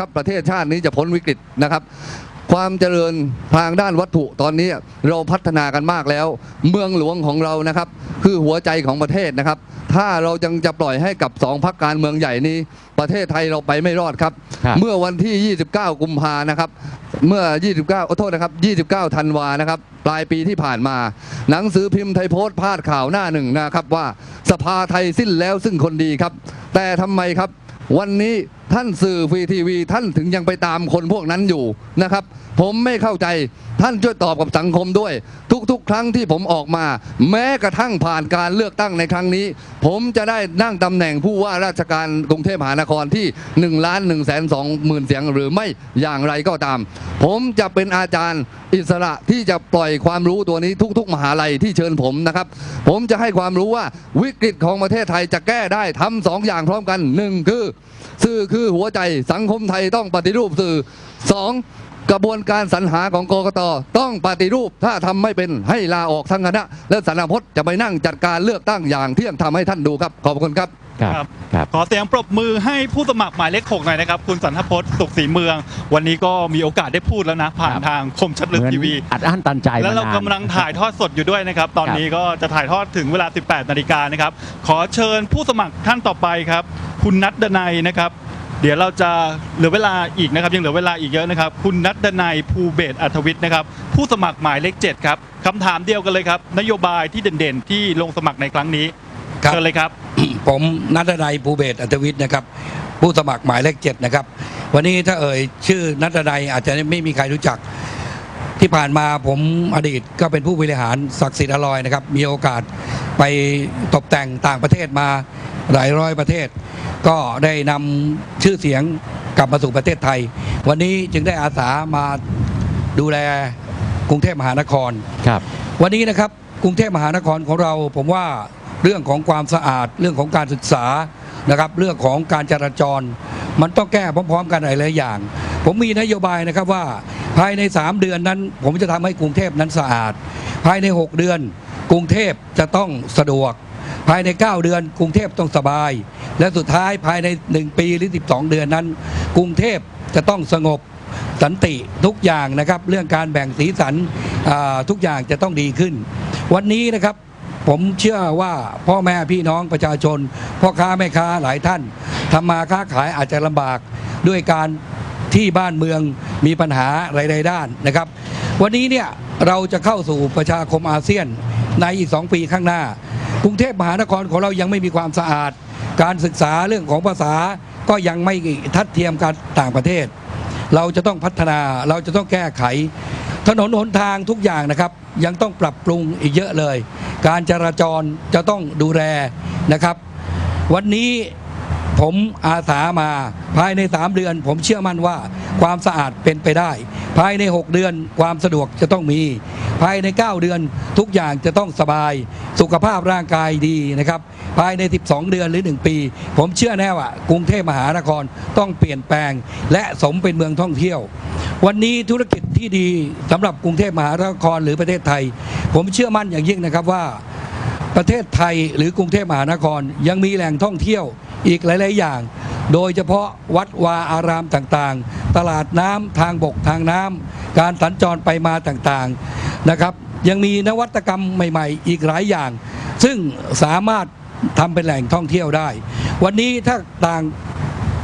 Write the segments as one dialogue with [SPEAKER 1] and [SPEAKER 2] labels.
[SPEAKER 1] ครับประเทศชาตินี้จะพ้นวิกฤตนะครับ ความเจริญทางด้านวัตถุตอนนี้เราพัฒนากันมากแล้ว เมืองหลวงของเรานะครับ คือหัวใจของประเทศนะครับ ถ้าเรายังจะปล่อยให้กับสองพักการเมืองใหญ่นี้ประเทศไทยเราไปไม่รอดครับ
[SPEAKER 2] ครับ
[SPEAKER 1] เมื่อวันที่ 29 กุมภานะครับ เมื่อ 29ขอโทษนะครับ 29 ธันวานะครับ ปลายปีที่ผ่านมา หนังสือพิมพ์ไทยโพสต์พาดข่าวหน้าหนึ่งนะครับว่าสภาไทยสิ้นแล้วซึ่งคนดีครับ แต่ทำไมครับ วันนี้ท่านสื่อฟรีทีวี ท่านถึงยังไปตามคนพวกนั้นอยู่นะครับ ผมไม่เข้าใจท่านช่วยตอบกับสังคมด้วย ทุกๆ ครั้งที่ผมออกมา แม้กระทั่งผ่านการเลือกตั้งในครั้งนี้ ผมจะได้นั่งตำแหน่งผู้ว่าราชการกรุงเทพมหานครที่1ล้าน1แสน2หมื่นเสียงหรือไม่อย่างไรก็ตาม ผมจะเป็นอาจารย์อิสระที่จะปล่อยความรู้ตัวนี้ทุก ๆ มหาลัยที่เชิญผมนะครับ ผมจะให้ความรู้ว่าวิกฤตของประเทศไทยจะแก้ได้ทำสองอย่างพร้อมกันหนึ่งคือ สื่อคือหัวใจสังคมไทยต้องปฏิรูปสื่อสอง กระบวนการสรรหาของกกตต้องปฏิรูปถ้าทำไม่เป็นให้ลาออกทั้งคณะ และสารพจน์จะไปนั่งจัดการเลือกตั้งอย่างเที่ยงทำให้ท่านดูครับ ขอบคุณครับ
[SPEAKER 2] ครับครับ
[SPEAKER 3] ขอเสียงปรบมือให้ผู้สมัครหมายเลขหกหน่อยนะครับ คุณสันทพจน์สุขศรีเมือง วันนี้ก็มีโอกาสได้พูดแล้วนะ ผ่าน
[SPEAKER 2] ครับ
[SPEAKER 3] ทางคมชัดลึก
[SPEAKER 2] เหมือน
[SPEAKER 3] ทีวี
[SPEAKER 2] อัดอั้นตันใจ
[SPEAKER 3] แล้วเรา
[SPEAKER 2] มนน
[SPEAKER 3] กำลังถ่ายทอดสดอยู่ด้วยนะครับ ตอนนี้ก็จะถ่ายทอดถึงเวลา 18 นาฬิกานะครับ ขอเชิญผู้สมัครท่านต่อไปครับ คุณนัทดนัยนะครับ เดี๋ยวเราจะเหลือเวลาอีกนะครับยังเหลือเวลาอีกเยอะนะครับ คุณนัทดนัยภูเบศรอัธวิทย์นะครับผู้สมัครหมายเลข7ครับคำถามเดียวกันเลยครับ นโยบายที่เด่นๆ ที่ลงสมัครในครั้งนี้
[SPEAKER 4] ครับ
[SPEAKER 3] เชิญเลยครับ
[SPEAKER 4] ผมนัทนายภูเบศรอัตวิทย์นะครับ ผู้สมัครหมายเลขเจ็ดนะครับ วันนี้ถ้าเอ่ยชื่อนัทนายอาจจะไม่มีใครรู้จัก ที่ผ่านมาผมอดีตก็เป็นผู้บริหารศักดิ์สิทธิ์อลอยนะครับ มีโอกาสไปตกแต่งต่างประเทศมา หลายร้อยประเทศ ก็ได้นำชื่อเสียงกลับมาสู่ประเทศไทย วันนี้จึงได้อาสามาดูแลกรุงเทพมหานคร
[SPEAKER 2] ครับ
[SPEAKER 4] วันนี้นะครับกรุงเทพมหานครของเราผมว่าเรื่องของความสะอาดเรื่องของการศึกษานะครับเรื่องของการจราจร มันต้องแก้พร้อม ๆ กันหลายๆอย่าง ผมมีนโยบายนะครับว่าภายใน 3 เดือนนั้น ผมจะทำให้กรุงเทพนั้นสะอาด ภายใน 6 เดือน กรุงเทพจะต้องสะดวก ภายใน 9 เดือน กรุงเทพต้องสบาย และสุดท้ายภายใน 1 ปีหรือ 12 เดือนนั้น กรุงเทพจะต้องสงบสันติทุกอย่างนะครับ เรื่องการแบ่งสีสันทุกอย่างจะต้องดีขึ้น วันนี้นะครับผมเชื่อว่าพ่อแม่พี่น้องประชาชน พ่อค้าแม่ค้าหลายท่านทำมาค้าขายอาจจะลำบากด้วยการที่บ้านเมืองมีปัญหาหลายๆด้านนะครับ วันนี้เนี่ยเราจะเข้าสู่ประชาคมอาเซียนในอีก 2 ปีข้างหน้า กรุงเทพมหานครของเรายังไม่มีความสะอาด การศึกษาเรื่องของภาษาก็ยังไม่ทัดเทียมกับต่างประเทศ เราจะต้องพัฒนาเราจะต้องแก้ไข ถนนหนทางทุกอย่างนะครับ ยังต้องปรับปรุงอีกเยอะเลย การจราจรจะต้องดูแลนะครับ วันนี้ผมอาสามาภายใน 3 เดือน ผมเชื่อมั่นว่าความสะอาดเป็นไปได้ ภายใน 6 เดือนความสะดวกจะต้องมี ภายใน 9 เดือนทุกอย่างจะต้องสบาย สุขภาพร่างกายดีนะครับภายใน 12 เดือนหรือ 1 ปี ผมเชื่อแน่ว่ากรุงเทพมหานครต้องเปลี่ยนแปลง และสมเป็นเมืองท่องเที่ยว วันนี้ธุรกิจที่ดีสำหรับกรุงเทพมหานครหรือประเทศไทย ผมเชื่อมั่นอย่างยิ่งนะครับว่าประเทศไทยหรือกรุงเทพมหานครยังมีแหล่งท่องเที่ยวอีกหลาย ๆ อย่าง โดยเฉพาะวัดวาอารามต่างๆ ตลาดน้ำทางบกทางน้ำการสัญจรไปมาต่าง ๆ นะครับ ยังมีนวัตกรรมใหม่ ๆ อีกหลายอย่าง ซึ่งสามารถทำเป็นแหล่งท่องเที่ยวได้ วันนี้ถ้าต่าง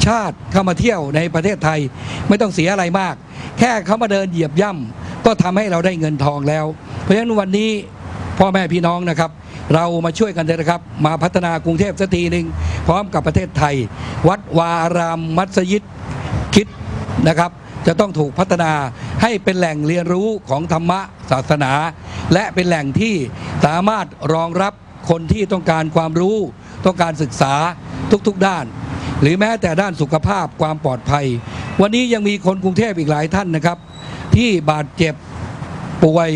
[SPEAKER 4] ชาติเข้ามาเที่ยวในประเทศไทยไม่ต้องเสียอะไรมาก แค่เขามาเดินเหยียบย่ำก็ทำให้เราได้เงินทองแล้ว เพราะฉะนั้นวันนี้พ่อแม่พี่น้องนะครับ เรามาช่วยกันเถอะนะครับ มาพัฒนากรุงเทพสักทีหนึ่งพร้อมกับประเทศไทย วัดวาอารามมัสยิดคิดนะครับ จะต้องถูกพัฒนาให้เป็นแหล่งเรียนรู้ของธรรมะศาสนา และเป็นแหล่งที่สามารถรองรับคนที่ต้องการความรู้ ต้องการศึกษาทุกๆด้าน หรือแม้แต่ด้านสุขภาพความปลอดภัย วันนี้ยังมีคนกรุงเทพอีกหลายท่านนะครับ ที่บาดเจ็บป่วย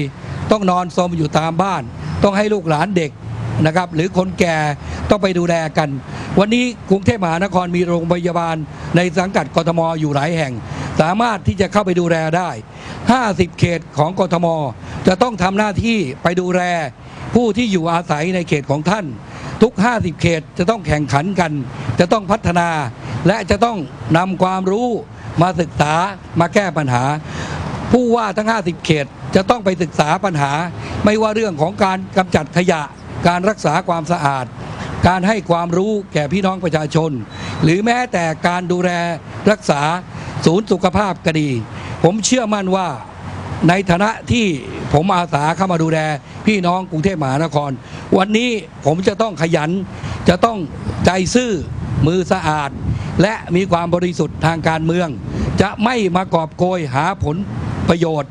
[SPEAKER 4] ต้องนอนสมอยู่ตามบ้าน ต้องให้ลูกหลานเด็กนะครับหรือคนแก่ต้องไปดูแลกัน วันนี้กรุงเทพมหานครมีโรงพยาบาลในสังกัดกทมอยู่หลายแห่ง สามารถที่จะเข้าไปดูแลได้ 50 เขตของกทม จะต้องทำหน้าที่ไปดูแลผู้ที่อยู่อาศัยในเขตของท่าน ทุก 50 เขตจะต้องแข่งขันกัน จะต้องพัฒนา และจะต้องนำความรู้มาศึกษามาแก้ปัญหา ผู้ว่าทั้ง 50 เขตจะต้องไปศึกษาปัญหา ไม่ว่าเรื่องของการกำจัดขยะ การรักษาความสะอาด การให้ความรู้แก่พี่น้องประชาชน หรือแม้แต่การดูแลรักษา ศูนย์สุขภาพก็ดี ผมเชื่อมั่นว่าในฐานะที่ผมอาสาเข้ามาดูแล พี่น้องกรุงเทพมหานคร วันนี้ผมจะต้องขยัน จะต้องใจซื่อมือสะอาด และมีความบริสุทธิ์ทางการเมือง จะไม่มากอบโกยหาผลประโยชน์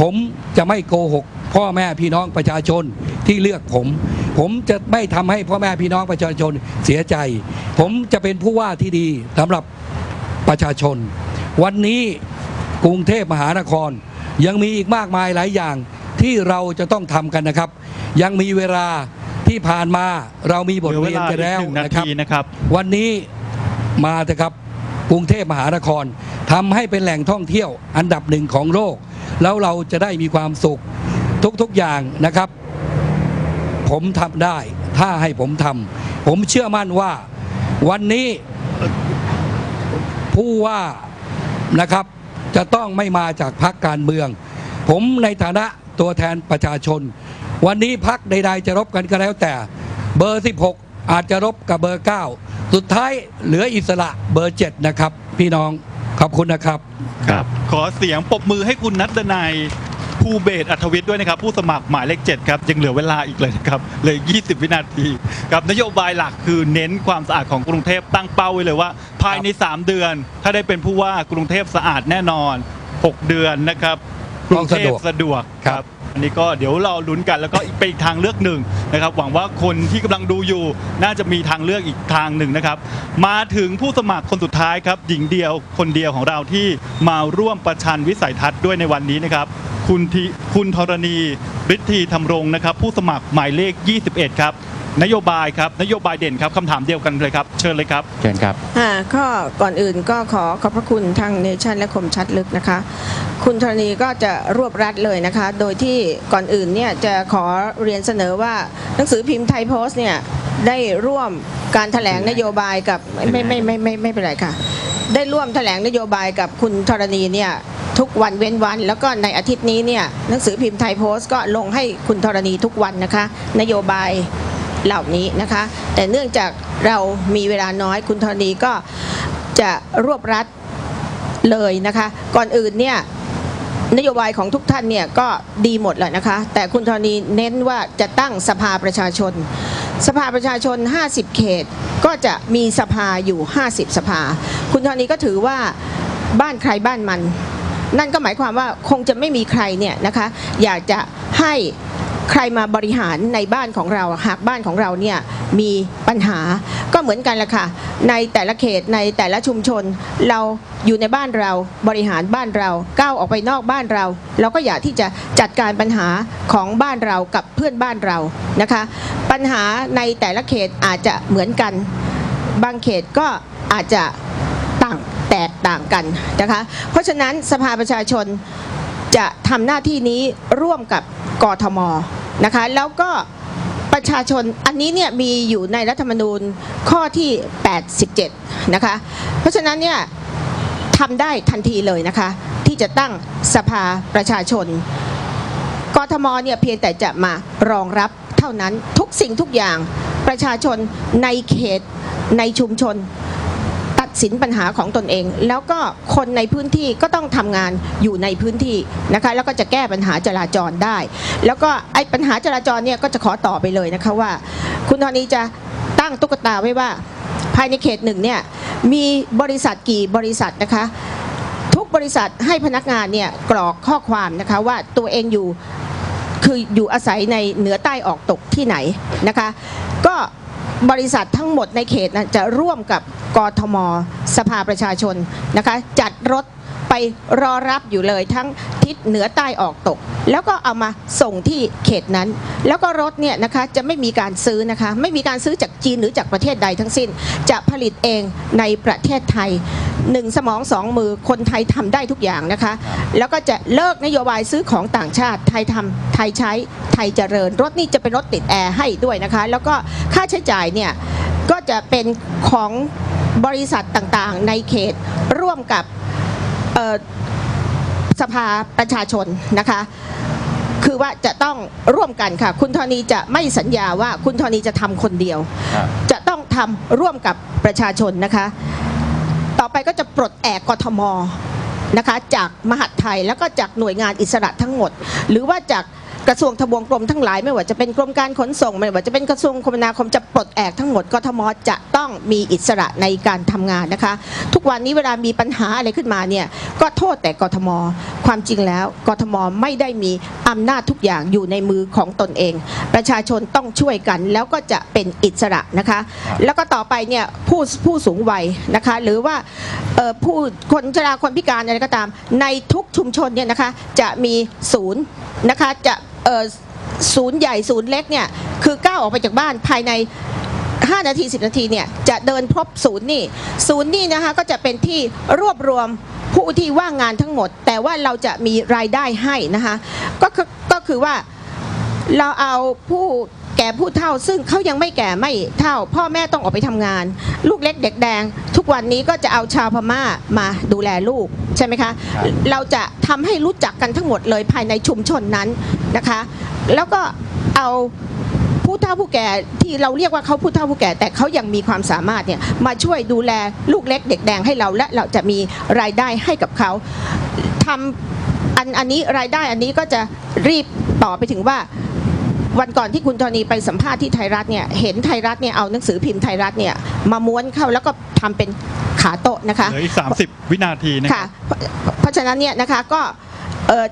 [SPEAKER 4] ผมจะไม่โกหก พ่อแม่พี่น้องประชาชนที่เลือกผม ผมจะไม่ทำให้พ่อแม่พี่น้องประชาชนเสียใจ ผมจะเป็นผู้ว่าที่ดีสำหรับประชาชน วันนี้กรุงเทพมหานคร ยังมีอีกมากมายหลายอย่างที่เราจะต้องทำกันนะครับ ยังมีเวลาที่ผ่านมาเรามีบท
[SPEAKER 3] เหลือเว
[SPEAKER 4] เรียน
[SPEAKER 3] ลา
[SPEAKER 4] กัน
[SPEAKER 3] อีก
[SPEAKER 4] แล้ว
[SPEAKER 3] หนึ่งนา
[SPEAKER 4] นะครับ
[SPEAKER 3] ทีนะครับ
[SPEAKER 4] วันนี้มาเถอะครับกรุงเทพมหานครทำให้เป็นแหล่งท่องเที่ยวอันดับหนึ่งของโลก แล้วเราจะได้มีความสุขทุกๆอย่างนะครับ ผมทำได้ ถ้าให้ผมทำผมเชื่อมั่นว่าวันนี้ผู้ว่า นะครับ จะต้องไม่มาจากพรรคการเมือง ผมในฐานะตัวแทนประชาชน วันนี้พักใด ๆ จะรบกันก็แล้วแต่ เบอร์ 16 อาจจะรบกับเบอร์ 9 สุดท้ายเหลืออิสระเบอร์ 7 นะครับ พี่น้องขอบคุณนะครับ
[SPEAKER 3] ครับ ขอเสียงปรบมือให้คุณนัทดนัย ภูเบศรอัธวิทย์ด้วยนะครับผู้สมัครหมายเลข7ครับยังเหลือเวลาอีกเลยนะครับเหลย 20 วินาทีกับนโยบายหลักคือเน้นความสะอาดของกรุงเทพตั้งเป้าไว้เลยว่า ภายใน 3 เดือน ถ้าได้เป็นผู้ว่ากรุงเทพสะอาดแน่นอน 6 เดือนนะครับกรุงเทพสะดวก
[SPEAKER 4] ครับ
[SPEAKER 3] อันนี้ก็เดี๋ยวเราลุ้นกันแล้วก็อีกเป็นอีกทางเลือกหนึ่งนะครับ หวังว่าคนที่กำลังดูอยู่ น่าจะมีทางเลือกอีกทางหนึ่งนะครับ มาถึงผู้สมัครคนสุดท้ายครับหญิงเดียวคนเดียวของเราที่มาร่วมประชันวิสัยทัศน์ด้วยในวันนี้นะครับ คุณทีคุณธรณีฤทธีธรรมรงค์นะครับ ผู้สมัครหมายเลข 21 ครับ นโยบายครับนโยบายเด่นครับคำถามเดียวกันเลยครับ เชิญเลยครับ
[SPEAKER 2] เชิญครับ
[SPEAKER 5] อ่าก็ก่อนอื่นก็ขอขอบพระคุณทางเนชั่นและคมชัดลึกนะคะ คุณธรณีก็จะรวบรัดเลยนะคะ โดยที่ก่อนอื่นเนี่ยจะขอเรียนเสนอว่าหนังสือพิมพ์ไทยโพสต์เนี่ยได้ร่วมการถแถลงนโยบายกับไม่ไม่ไม่ไม่ไม่เป็นไรค่ะ ได้ร่วมแถลงนโยบายกับคุณธรณีเนี่ย ทุกวันเว้นวัน แล้วก็ในอาทิตย์นี้เนี่ยหนังสือพิมพ์ไทยโพสต์ก็ลงให้คุณธรณีทุกวันนะคะ นโยบายเหล่านี้นะคะ แต่เนื่องจากเรามีเวลาน้อยคุณธรณีก็จะรวบรัดเลยนะคะ ก่อนอื่นเนี่ยนโยบายของทุกท่านเนี่ยก็ดีหมดแหละนะคะ แต่คุณธรณีเน้นว่าจะตั้งสภาประชาชน สภาประชาชน 50 เขต ก็จะมีสภาอยู่ 50 สภา คุณธรณีก็ถือว่าบ้านใครบ้านมัน นั่นก็หมายความว่าคงจะไม่มีใครเนี่ยนะคะอยากจะให้ใครมาบริหารในบ้านของเราหากบ้านของเราเนี่ยมีปัญหาก็เหมือนกันแหละค่ะ ในแต่ละเขตในแต่ละชุมชน เราอยู่ในบ้านเราบริหารบ้านเราก้าวออกไปนอกบ้านเรา เราก็อยากที่จะจัดการปัญหาของบ้านเรากับเพื่อนบ้านเรานะคะ ปัญหาในแต่ละเขตอาจจะเหมือนกัน บางเขตก็อาจจะ แตกต่างกันนะคะ เพราะฉะนั้นสภาประชาชนจะทำหน้าที่นี้ร่วมกับกทมนะคะแล้วก็ประชาชนอันนี้เนี่ยมีอยู่ในรัฐธรรมนูญข้อที่ 87 นะคะ เพราะฉะนั้นเนี่ยทำได้ทันทีเลยนะคะ ที่จะตั้งสภาประชาชนกทมเนี่ยเพียงแต่จะมารองรับเท่านั้นทุกสิ่งทุกอย่างประชาชนในเขตในชุมชน สินปัญหาของตนเอง แล้วก็คนในพื้นที่ก็ต้องทำงานอยู่ในพื้นที่นะคะแล้วก็จะแก้ปัญหาจราจรได้ แล้วก็ไอ้ปัญหาจราจรเนี่ยก็จะขอต่อไปเลยนะคะว่า คุณธนีจะตั้งตุ๊กตาไว้ว่า ภายในเขตหนึ่งเนี่ยมีบริษัทกี่บริษัทนะคะทุกบริษัทให้พนักงานเนี่ยกรอกข้อความนะคะว่าตัวเองอยู่คืออยู่อาศัยในเหนือใต้ออกตกที่ไหนนะคะ ก็บริษัททั้งหมดในเขตนะจะร่วมกับ กทม สภาประชาชนนะคะ จัดรถไปรอรับอยู่เลยทั้งทิศเหนือใต้ออกตก แล้วก็เอามาส่งที่เขตนั้น แล้วก็รถเนี่ยนะคะจะไม่มีการซื้อนะคะ ไม่มีการซื้อจากจีนหรือจากประเทศใดทั้งสิ้น จะผลิตเองในประเทศไทยหนึ่งสมองสองมือคนไทยทำได้ทุกอย่างนะคะ แล้วก็จะเลิกนโยบายซื้อของต่างชาติ ไทยทำไทยใช้ไทยเจริญ รถนี่จะเป็นรถติดแอร์ให้ด้วยนะคะ แล้วก็ค่าใช้จ่ายเนี่ยก็จะเป็นของ บริษัทต่างๆ ในเขตร่วมกับเอ่อสภาประชาชนนะคะ คือว่าจะต้องร่วมกันค่ะ คุณธรณีจะไม่สัญญาว่าคุณธรณีจะทำคนเดียว
[SPEAKER 2] ครับ
[SPEAKER 5] จะต้องทำร่วมกับประชาชนนะคะ ต่อไปก็จะปลดแอกกทมนะคะจากมหาดไทยแล้วก็จากหน่วยงานอิสระทั้งหมด หรือว่าจาก กระทรวงทบวงกรมทั้งหลายไม่ว่าจะเป็นกรมการขนส่ง ไม่ว่าจะเป็นกระทรวงคมนาคมจะปลดแอกทั้งหมดกทมจะต้องมีอิสระในการทำงานนะคะ ทุกวันนี้เวลามีปัญหาอะไรขึ้นมาเนี่ยก็โทษแต่กทม ความจริงแล้วกทมไม่ได้มีอำนาจทุกอย่างอยู่ในมือของตนเอง ประชาชนต้องช่วยกันแล้วก็จะเป็นอิสระนะคะ แล้วก็ต่อไปเนี่ยผู้ผู้สูงวัยนะคะ หรือว่าเอ่อผู้คนชราคนพิการอะไรก็ตาม ในทุกชุมชนเนี่ยนะคะจะมีศูนย์นะคะจะเอ่อ ศูนย์ใหญ่ศูนย์เล็กเนี่ยคือก้าวออกไปจากบ้านภายใน 5 นาที 10 นาทีเนี่ยจะเดินพบศูนย์นี่ศูนย์นี่นะคะก็จะเป็นที่รวบรวมผู้ที่ว่างงานทั้งหมด แต่ว่าเราจะมีรายได้ให้นะคะก็คือก็คือว่าเราเอาผู้ แก่ผู้เฒ่าซึ่งเขายังไม่แก่ไม่เท่า พ่อแม่ต้องออกไปทำงาน ลูกเล็กเด็กแดง ทุกวันนี้ก็จะเอาชาวพม่ามาดูแลลูกใช่ไหมคะ
[SPEAKER 2] ครับ
[SPEAKER 5] เราจะทำให้รู้จักกันทั้งหมดเลยภายในชุมชนนั้นนะคะ แล้วก็เอาผู้เฒ่าผู้แก่ที่เราเรียกว่าเขาผู้เฒ่าผู้แก่ แต่เขายังมีความสามารถเนี่ยมาช่วยดูแลลูกเล็กเด็กแดงให้เราและเราจะมีรายได้ให้กับเขาทำอันอันนี้รายได้อันนี้ก็จะรีบต่อไปถึงว่า วันก่อนที่คุณธรณีไปสัมภาษณ์ที่ไทยรัฐเนี่ยเห็นไทยรัฐเนี่ยเอาหนังสือพิมพ์ไทยรัฐเนี่ยมาม้วนเข้าแล้วก็ทำเป็นขาโต๊ะนะคะ
[SPEAKER 3] เหลืออีก30 วินาทีนะค
[SPEAKER 5] ค่ะ
[SPEAKER 3] รับ
[SPEAKER 5] เพราะเพราะฉะนั้นเนี่ยนะคะก็เอ่อ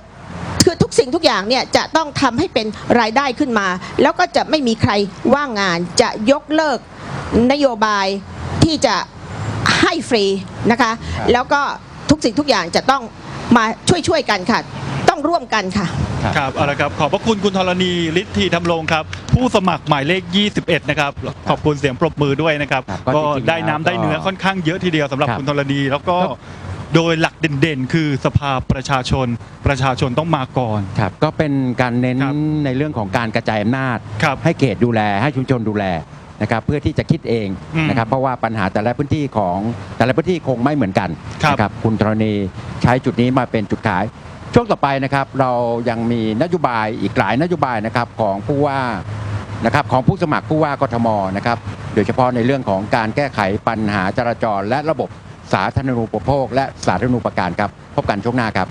[SPEAKER 5] คือทุกสิ่งทุกอย่างเนี่ยจะต้องทำให้เป็นรายได้ขึ้นมา แล้วก็จะไม่มีใครว่างงานจะยกเลิกนโยบายที่จะให้ฟรีนะคะแล้วก็ทุกสิ่งทุกอย่างจะต้องมาช่วยๆกันค่ะ ต้องร่วมกันค่ะ
[SPEAKER 3] ครับเอาละครับขอบพระคุณคุณธรณีฤทธีธรรมรงค์ครับ ผู้สมัครหมายเลข 21 นะครับ ขอบคุณเสียงปรบมือด้วยนะครับ
[SPEAKER 2] ครับก็
[SPEAKER 3] ก็
[SPEAKER 2] จริงๆ
[SPEAKER 3] ได้น้ำ
[SPEAKER 2] แล้วก็
[SPEAKER 3] ได้เนื้อค่อนข้างเยอะทีเดียวสำหรับ
[SPEAKER 2] ครับ
[SPEAKER 3] คุณธรณีแล้วก็
[SPEAKER 2] ครับ
[SPEAKER 3] โดยหลักเด่นๆ คือสภาประชาชน ประชาชนต้องมาก่อน
[SPEAKER 2] ครับก็เป็นการเน้น
[SPEAKER 3] ครับ
[SPEAKER 2] ในเรื่องของการกระจายอำนาจ
[SPEAKER 3] ครับ
[SPEAKER 2] ให้เขตดูแลให้ชุมชนดูแลนะครับเพื่อที่จะคิดเอง
[SPEAKER 3] อืม
[SPEAKER 2] นะครับเพราะว่าปัญหาแต่ละพื้นที่ของแต่ละพื้นที่คงไม่เหมือนกัน
[SPEAKER 3] ครับ
[SPEAKER 2] นะครับคุณธรณีใช้จุดนี้มาเป็นจุดขาย ช่วงต่อไปนะครับเรายังมีนโยบายอีกหลายนโยบายนะครับของผู้ว่านะครับของผู้สมัครผู้ว่ากทมนะครับโดยเฉพาะในเรื่องของการแก้ไขปัญหาจราจร และระบบสาธารณูปโภค และสาธารณูปการครับพบกันช่วงหน้าครับ